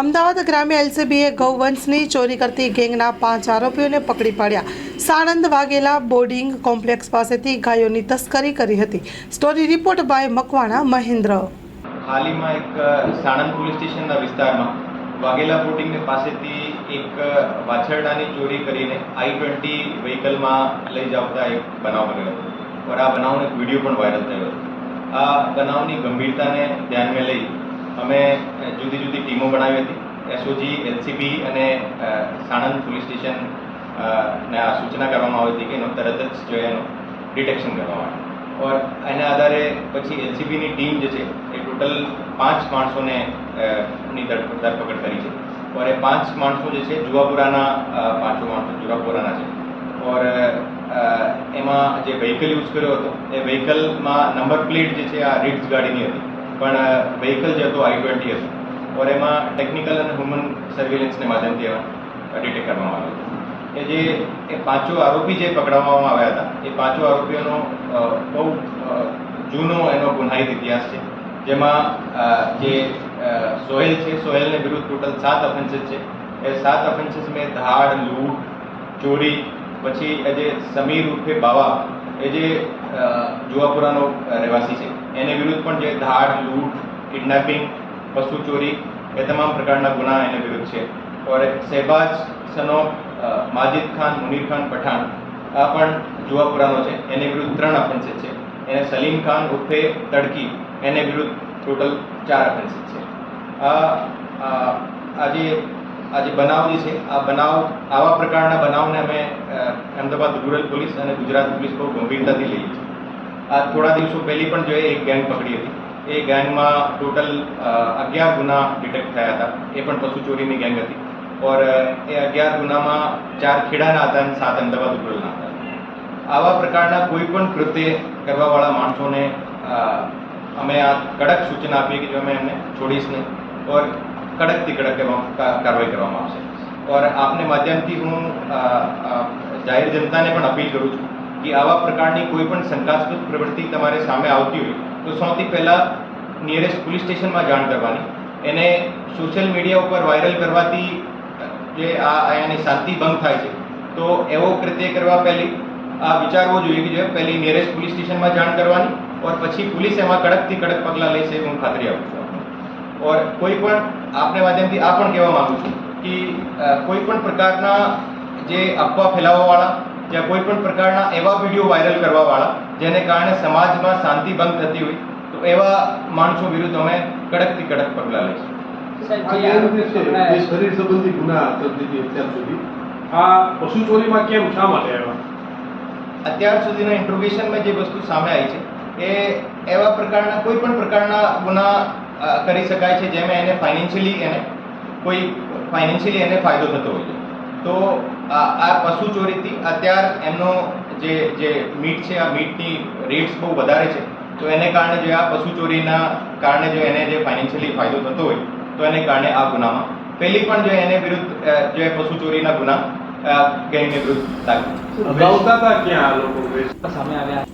અમદાવાદ ગ્રામ્ય એલસીબીએ ગૌવંશની ચોરી કરતી ગેંગના પાંચ આરોપીઓને પકડી પાડ્યા. સાણંદ વાઘેલા બોર્ડિંગ કોમ્પ્લેક્સ પાસેથી ગાયોની તસ્કરી કરી હતી. Story report by Makwana Mahendra. હાલીમાં એક સાણંદ પોલીસ સ્ટેશનના વિસ્તારમાં વાઘેલા બોર્ડિંગ પાસેથી એક વાછરડાની ચોરી કરીને આઈ ટ્વેન્ટી વ્હીકલમાં લઈ જાવતા એક બનાવ બન્યો હતો. આ બનાવનો એક વીડિયો પણ વાયરલ થયો હતો. આ બનાવની ગંભીરતાને ધ્યાનમાં લઈ અમે જુદી જુદી ટીમો બનાવી હતી. એસઓજી એલસીબી અને સાણંદ પોલીસ સ્ટેશન ને સૂચના કરવામાં આવી હતી કે એનો તરત જ જો એનું ડિટેક્શન કરવા માટે ઓર એના આધારે પછી એલસીબીની ટીમ જે છે, એ ટોટલ પાંચ માણસોને ની ધરપકડ કરી છે. ઓર એ પાંચ માણસો જે છે, જુવાપુરાના પાંચો માણસો, જુવાપુરાના છે. ઓર એમાં જે વ્હીકલ યુઝ કર્યો હતો, એ વ્હીકલમાં નંબર પ્લેટ જે છે, આ રીટ્સ ગાડીની હતી. પણ વેહિકલ જે હતો આઈ ટ્વેન્ટી હતું ઓર એમાં ટેકનિકલ અને હ્યુમન સર્વેલન્સને માધ્યમથી ડિટેક્ટ કરવામાં આવ્યો એ જે, એ પાંચો આરોપી જે પકડવામાં આવ્યા હતા, એ પાંચો આરોપીઓનો બહુ જૂનો એનો ગુનાહિત ઇતિહાસ છે, જેમાં જે સોહેલ છે, સોહેલને વિરુદ્ધ ટોટલ સાત ઓફેન્સીસ છે. એ સાત ઓફેન્સીસ મેં ધાડ, લૂંટ, ચોરી, પછી જે સમીર ઉર્ફે બાવા, એ જે જુવાપુરાનો રહેવાસી છે એને વિરુદ્ધ પણ જે ધાડ, લૂંટ, કિડનેપિંગ, પશુ ચોરી એ તમામ પ્રકારના ગુના એને વિરુદ્ધ છે. ઓર શહેબાજ સનો માજિદ ખાન, મુનીર ખાન પઠાણ, આ પણ જુવાપુરાનો છે. એની વિરુદ્ધ ત્રણ અફેન્સીસ છે. એને સલીમ ખાન, ઉર્ફે તડકી, એને વિરુદ્ધ ટોટલ ચાર અફેન્સીસ છે. આ આજે આ જે બનાવ જે છે, આ બનાવ, આવા પ્રકારના બનાવને અમે અમદાવાદ રૂરલ પોલીસ અને ગુજરાત પોલીસ બહુ ગંભીરતાથી લઈએ છીએ. આ થોડા દિવસો પહેલી પણ જો એક ગેંગ પકડી હતી. એ ગેંગમાં ટોટલ અગિયાર ગુના ડિટેક્ટ થયા હતા. એ પણ પશુ ચોરીની ગેંગ હતી. ઓર એ અગિયાર ગુનામાં ચાર ખેડાના હતા અને સાત અમદાવાદ ઉપરના હતા. આવા પ્રકારના કોઈ પણ કૃત્ય કરવાવાળા માણસોને અમે આ કડક સૂચના આપીએ કે જો અમે એમને છોડીશ નહીં ઓર કડકથી કડક કાર્યવાહી કરવામાં આવશે. ઓર આપને માધ્યમથી હું જાહેર જનતાને પણ અપીલ કરું છું કે આવા પ્રકારની કોઈ પણ શંકાસ્પદ પ્રવૃત્તિ તમારે સામે આવતી હોય, તો સૌથી પહેલાં નિયરેસ્ટ પોલીસ સ્ટેશનમાં જાણ કરવાની. એને સોશિયલ મીડિયા ઉપર વાયરલ કરવાથી, જે આ અહીંયાની શાંતિ ભંગ થાય છે. તો એવો કૃત્ય કરવા પહેલી, આ વિચારવો જોઈએ કે જો પહેલી નિયરેસ્ટ પોલીસ સ્ટેશનમાં જાણ કરવાની ઓર પછી પોલીસ એમાં કડકથી કડક પગલાં લેશે હું ખાતરી આપું છું ઓર કોઈ પણ, આપને માધ્યમથી આ પણ કહેવા માંગુ છું કે કોઈ પણ પ્રકારના જે અફવા ફેલાવવાવાળા યા કોઈ પણ પ્રકારના એવા વીડિયો વાયરલ કરવાવાળા જેને કારણે સમાજમાં શાંતિ ભંગ થતી હોય તો એવા માણસો વિરુદ્ધ અમે કડકથી કડક પગલાં લઈશું. શરીર સંબંધી ગુના અત્યાર સુધી. આ પશુ ચોરીમાં કેમ શા માટે આવ્યા? અત્યાર સુધીના ઇન્ટ્રોગેશનમાં જે વસ્તુ સામે આવી છે એ એવા પ્રકારના કોઈ પણ પ્રકારના ગુના કરી શકાય છે જેમાં એને ફાઇનાન્શિયલી એને કોઈ ફાઇનાન્શિયલી એને ફાયદો થતો હોય છે. તો, આ પશુ ચોરીથી અત્યાર એમનો જે જે મીટ છે, આ મીટની રેટ્સ બહુ વધારે છે. તો એને કારણે જે આ પશુ ચોરીના કારણે જો એને જે ફાઇનાન્શિયલી ફાયદો થતો હોય, તો એને કારણે આ ગુનામાં. પહેલી પણ જો એને વિરુદ્ધ જો જે પશુ ચોરીના ગુના ગેંગને વિરુદ્ધ દાખલ. અગાઉતા હતા ક્યાં આ લોકો સામે આવ્યા